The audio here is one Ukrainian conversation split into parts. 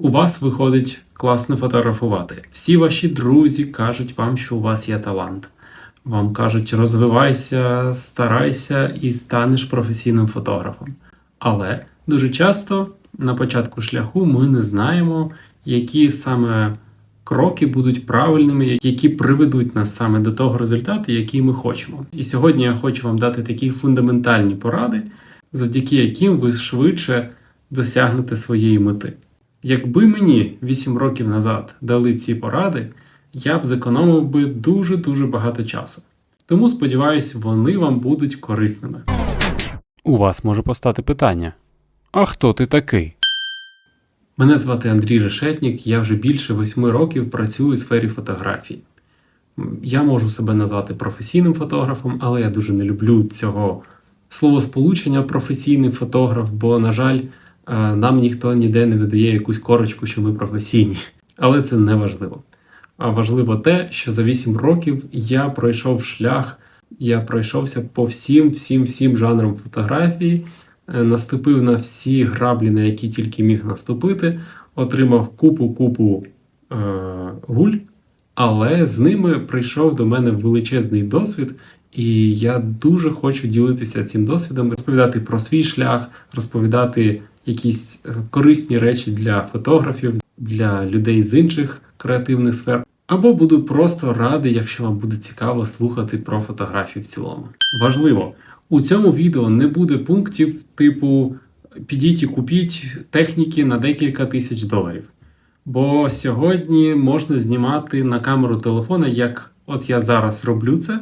У вас виходить класно фотографувати. Всі ваші друзі кажуть вам, що у вас є талант. Вам кажуть, розвивайся, старайся і станеш професійним фотографом. Але дуже часто на початку шляху ми не знаємо, які саме кроки будуть правильними, які приведуть нас саме до того результату, який ми хочемо. І сьогодні я хочу вам дати такі фундаментальні поради, завдяки яким ви швидше досягнете своєї мети. Якби мені 8 років назад дали ці поради, я б зекономив би дуже-дуже багато часу. Тому сподіваюся, вони вам будуть корисними. У вас може постати питання: А хто ти такий? Мене звати Андрій Решетнік, я вже більше 8 років працюю у сфері фотографії. Я можу себе назвати професійним фотографом, але я дуже не люблю цього словосполучення професійний фотограф, бо, на жаль, нам ніхто ніде не видає якусь корочку, що ми професійні. Але це не важливо. А важливо те, що за 8 років я пройшов шлях, я пройшовся по всім, всім, всім жанрам фотографії, е, наступив на всі граблі, на які тільки міг наступити, отримав купу-купу е, гуль, але з ними прийшов до мене величезний досвід, і я дуже хочу ділитися цим досвідом, розповідати про свій шлях, розповідати якісь е, корисні речі для фотографів, для людей з інших креативних сфер. Або буду просто радий, якщо вам буде цікаво слухати про фотографію в цілому. Важливо, у цьому відео не буде пунктів типу підіть і купіть техніки на декілька тисяч доларів. Бо сьогодні можна знімати на камеру телефона, як от я зараз роблю це,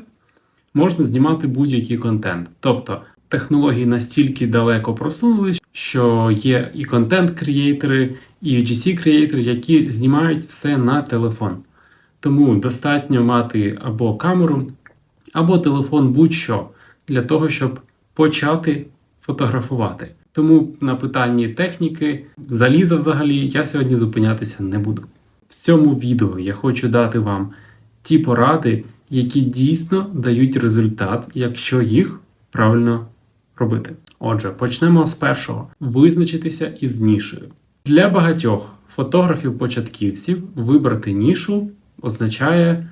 можна знімати будь-який контент. Тобто технології настільки далеко просунулись, що є і контент-креатори, і UGC-креатори, які знімають все на телефон. Тому достатньо мати або камеру, або телефон будь-що для того, щоб почати фотографувати. Тому на питанні техніки, заліза взагалі, я сьогодні зупинятися не буду. В цьому відео я хочу дати вам ті поради, які дійсно дають результат, якщо їх правильно робити. Отже, почнемо з першого: визначитися із нішею. Для багатьох фотографів-початківців вибрати нішу означає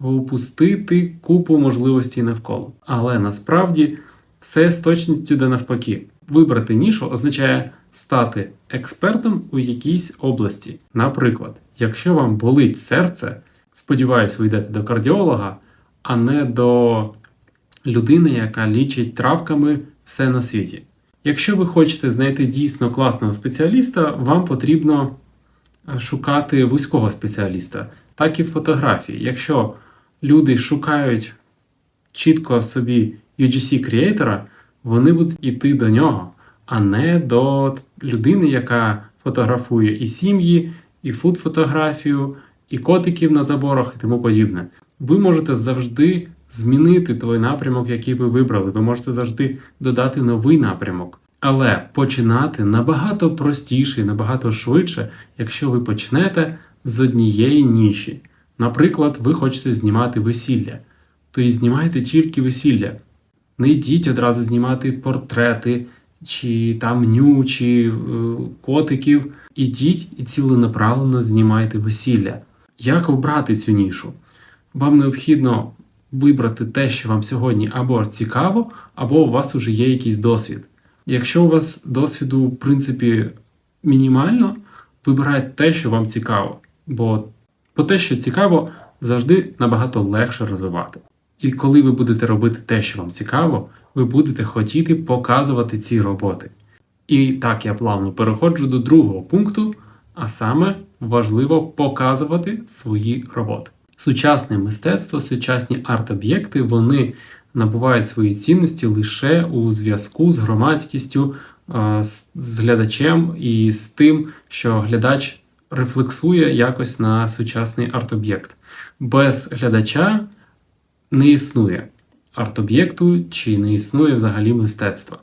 упустити купу можливостей навколо. Але насправді все з точністю до навпаки. Вибрати нішу означає стати експертом у якійсь області. Наприклад, якщо вам болить серце, сподіваюсь, ви йдете до кардіолога, а не до людини, яка лічить травками все на світі. Якщо ви хочете знайти дійсно класного спеціаліста, вам потрібно е, шукати вузького спеціаліста, так і в фотографії. Якщо люди шукають чітко собі UGC-креатора, вони будуть йти до нього, а не до людини, яка фотографує і сім'ї, і фуд-фотографію, і котиків на заборах і тому подібне. Ви можете завжди змінити той напрямок, який ви вибрали. Ви можете завжди додати новий напрямок. Але починати набагато простіше, і набагато швидше, якщо ви почнете з однієї ніші. Наприклад, ви хочете знімати весілля, то і знімайте тільки весілля. Не йдіть одразу знімати портрети, чи там ню, чи е, котиків. Ідіть і ціленаправленно знімайте весілля. Як обрати цю нішу? Вам необхідно вибрати те, що вам сьогодні або цікаво, або у вас вже є якийсь досвід. Якщо у вас досвіду, в принципі, мінімально, вибирайте те, що вам цікаво. Бо, бо те, що цікаво, завжди набагато легше розвивати. І коли ви будете робити те, що вам цікаво, ви будете хотіти показувати ці роботи. І так я плавно переходжу до другого пункту, а саме важливо показувати свої роботи. Сучасне мистецтво, сучасні арт-об'єкти вони набувають свої цінності лише у зв'язку з громадськістю, е, з- з глядачем і з тим, що глядач рефлексує якось на сучасний арт-об'єкт. Без глядача не існує арт-об'єкту чи не існує взагалі мистецтва.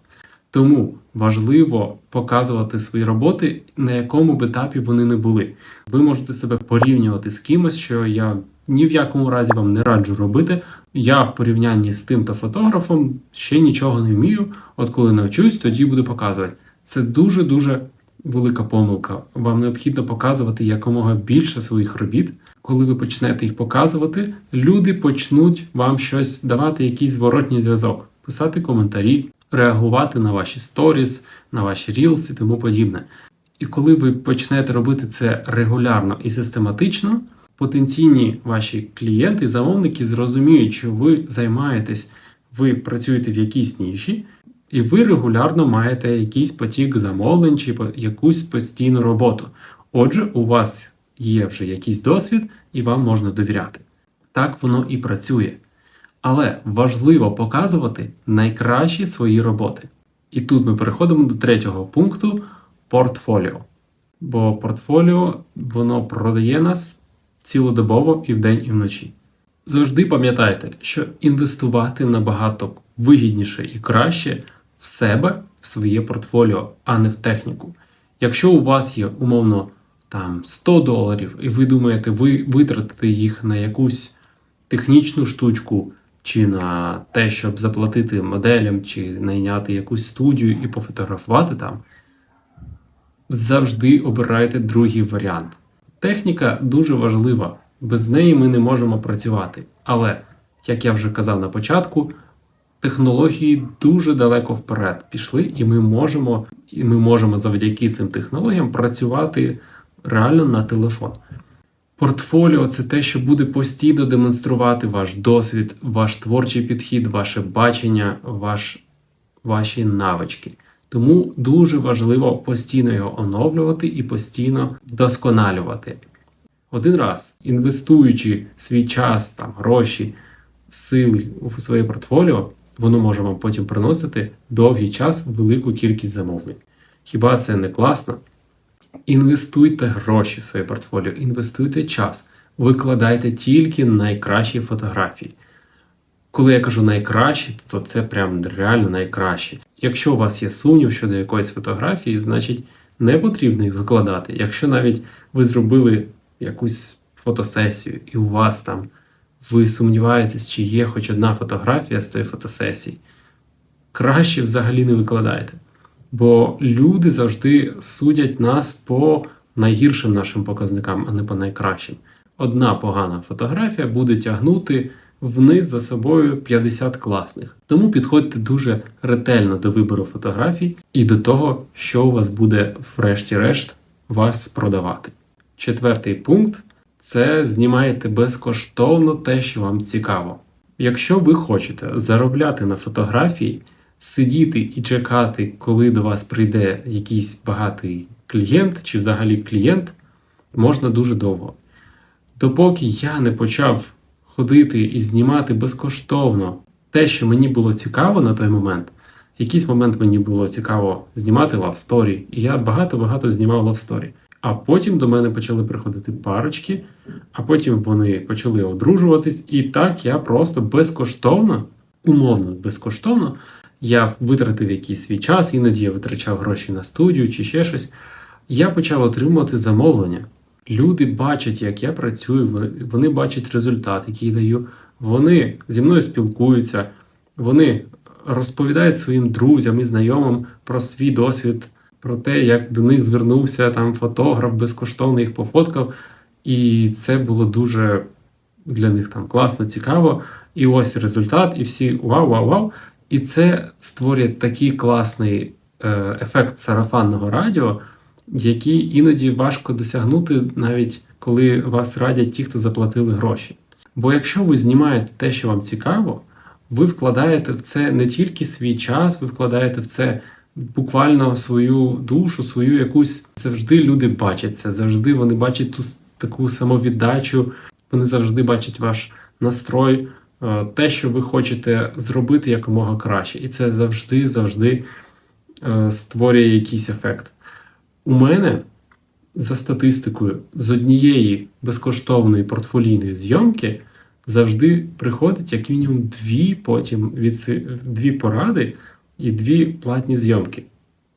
Тому важливо показувати свої роботи, на якому б етапі вони не були. Ви можете себе порівнювати з кимось, що я ні в якому разі вам не раджу робити. Я в порівнянні з тим-то фотографом ще нічого не вмію. От коли навчусь, тоді буду показувати. Це дуже-дуже велика помилка. Вам необхідно показувати якомога більше своїх робіт. Коли ви почнете їх показувати, люди почнуть вам щось давати, якийсь зворотній зв'язок, писати коментарі, реагувати на ваші сторіс, на ваші рілс і тому подібне. І коли ви почнете робити це регулярно і систематично, потенційні ваші клієнти, замовники зрозуміють, що ви займаєтесь, ви працюєте в якійсь ніші, і ви регулярно маєте якийсь потік замовлень чи якусь постійну роботу. Отже, у вас є вже якийсь досвід, і вам можна довіряти. Так воно і працює. Але важливо показувати найкращі свої роботи. І тут ми переходимо до третього пункту портфоліо. Бо портфоліо воно продає нас цілодобово і вдень, і вночі. Завжди пам'ятайте, що інвестувати набагато вигідніше і краще в себе, в своє портфоліо, а не в техніку. Якщо у вас є умовно там 100 доларів, і ви думаєте, ви витратите їх на якусь технічну штучку, чи на те, щоб заплатити моделям, чи найняти якусь студію і пофотографувати там, завжди обирайте другий варіант. Техніка дуже важлива, без неї ми не можемо працювати. Але, як я вже казав на початку, технології дуже далеко вперед пішли, і ми можемо, і ми можемо завдяки цим технологіям працювати реально на телефон. Портфоліо це те, що буде постійно демонструвати ваш досвід, ваш творчий підхід, ваше бачення, ваш, ваші навички. Тому дуже важливо постійно його оновлювати і постійно вдосконалювати. Один раз, інвестуючи свій час, там, гроші, сили у своє портфоліо, воно може вам потім приносити довгий час велику кількість замовлень. Хіба це не класно? Інвестуйте гроші в своє портфоліо, інвестуйте час, викладайте тільки найкращі фотографії. Коли я кажу найкращі, то це прям реально найкращі. Якщо у вас є сумнів щодо якоїсь фотографії, значить не потрібно їх викладати. Якщо навіть ви зробили якусь фотосесію, і у вас там ви сумніваєтесь, чи є хоч одна фотографія з тої фотосесії, краще взагалі не викладайте. Бо люди завжди судять нас по найгіршим нашим показникам, а не по найкращим. Одна погана фотографія буде тягнути вниз за собою 50 класних. Тому підходьте дуже ретельно до вибору фотографій і до того, що у вас буде, врешті-решт, вас продавати. Четвертий пункт це знімаєте безкоштовно те, що вам цікаво. Якщо ви хочете заробляти на фотографії, сидіти і чекати, коли до вас прийде якийсь багатий клієнт чи взагалі клієнт, можна дуже довго. Допоки я не почав ходити і знімати безкоштовно те, що мені було цікаво на той момент, якийсь момент мені було цікаво знімати лавсторі, і я багато-багато знімав лавсторі. А потім до мене почали приходити парочки, а потім вони почали одружуватись, і так я просто безкоштовно, умовно безкоштовно, я витратив якийсь свій час, іноді я витрачав гроші на студію чи ще щось. Я почав отримувати замовлення. Люди бачать, як я працюю, вони- бачать результат, який я даю. Вони зі мною спілкуються, вони розповідають своїм друзям і знайомим про свій досвід, про те, як до них звернувся там фотограф, безкоштовно їх пофоткав. І це було дуже для них там класно, цікаво. І ось результат, і всі вау, вау, вау. І це створює такий класний е, ефект сарафанного радіо, який іноді важко досягнути, навіть коли вас радять ті, хто заплатили гроші. Бо якщо ви знімаєте те, що вам цікаво, ви вкладаєте в це не тільки свій час, ви вкладаєте в це буквально свою душу, свою якусь завжди люди бачать це, завжди вони бачать ту таку самовіддачу, вони завжди бачать ваш настрой, те, що ви хочете зробити якомога краще. І це завжди, завжди е, створює якийсь ефект. У мене за статистикою з однієї безкоштовної портфолійної зйомки завжди приходить як мінімум дві потім від дві поради і дві платні зйомки.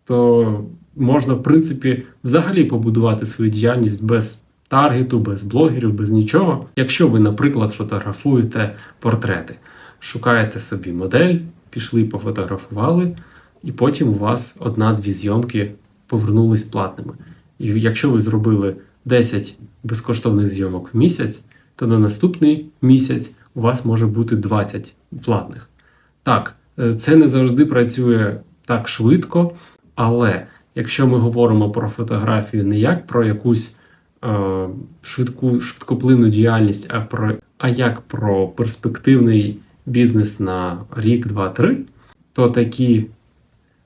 То можна, в принципі, взагалі побудувати свою діяльність без таргету, без блогерів, без нічого. Якщо ви, наприклад, фотографуєте портрети, шукаєте собі модель, пішли, пофотографували, і потім у вас одна-дві зйомки повернулись платними. І якщо ви зробили 10 безкоштовних зйомок в місяць, то на наступний місяць у вас може бути 20 платних. Так, е, це не завжди працює так швидко, але якщо ми говоримо про фотографію не як про якусь швидку, швидкоплинну діяльність, а, про, а як про перспективний бізнес на рік, два, три, то такі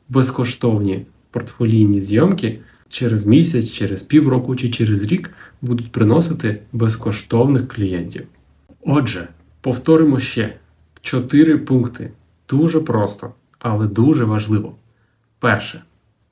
безкоштовні портфолійні зйомки через місяць, через півроку чи через рік будуть приносити безкоштовних клієнтів. Отже, повторимо ще чотири пункти. Дуже просто, але дуже важливо. Перше.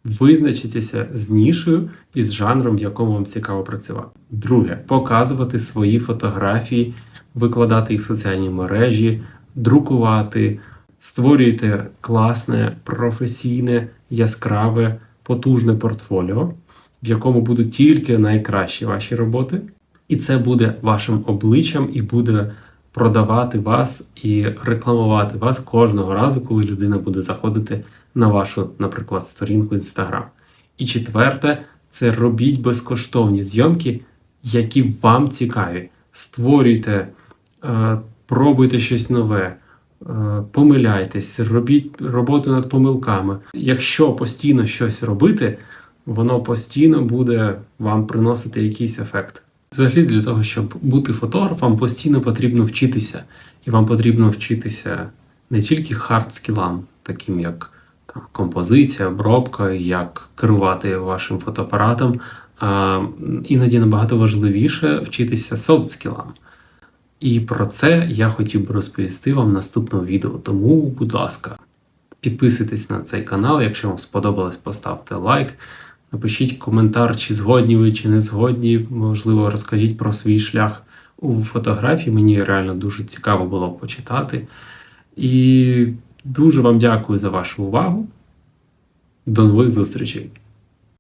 Визначитися з нішею і з жанром, в якому вам цікаво працювати. Друге, показувати свої фотографії, викладати їх в соціальні мережі, друкувати, створюйте класне, професійне, яскраве, потужне портфоліо, в якому будуть тільки найкращі ваші роботи, і це буде вашим обличчям і буде продавати вас і рекламувати вас кожного разу, коли людина буде заходити на вашу, наприклад, сторінку Instagram. І четверте, це робіть безкоштовні зйомки, які вам цікаві. Створюйте, е, пробуйте щось нове, е, помиляйтесь, робіть роботу над помилками. Якщо постійно щось робити, воно постійно буде вам приносити якийсь ефект. Взагалі, для того, щоб бути фотографом, постійно потрібно вчитися. І вам потрібно вчитися не тільки хард-скілам, таким як композиція, обробка, як керувати вашим фотоапаратом, іноді набагато важливіше вчитися софт-скілам. І про це я хотів би розповісти вам в наступному відео. Тому, будь ласка, підписуйтесь на цей канал. Якщо вам сподобалось, поставте лайк. Напишіть коментар, чи згодні ви, чи не згодні. Можливо, розкажіть про свій шлях у фотографії. Мені реально дуже цікаво було почитати. І дуже вам дякую за вашу увагу. До нових зустрічей!